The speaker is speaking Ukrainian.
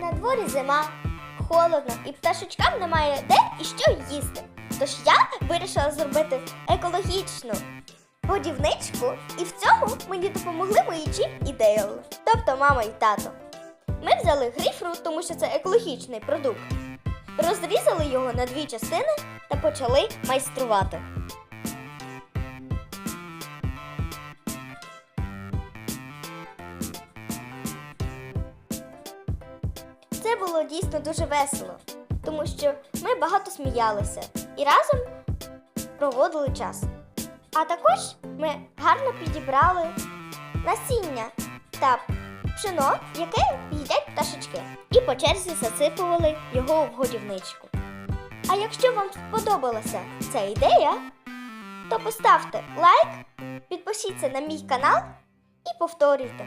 На дворі зима, холодно і пташечкам немає де і що їсти. Тож я вирішила зробити екологічну годівничку, і в цьому мені допомогли мої Чіп і Дейл, тобто мама і тато. Ми взяли грейпфрут, тому що це екологічний продукт. Розрізали його на дві частини та почали майструвати. Це було дійсно дуже весело, тому що ми багато сміялися і разом проводили час. А також ми гарно підібрали насіння та пшено, яке їдять пташечки, і по черзі засипували його в годівничку. А якщо вам сподобалася ця ідея, то поставте лайк, підпишіться на мій канал і повторюйте.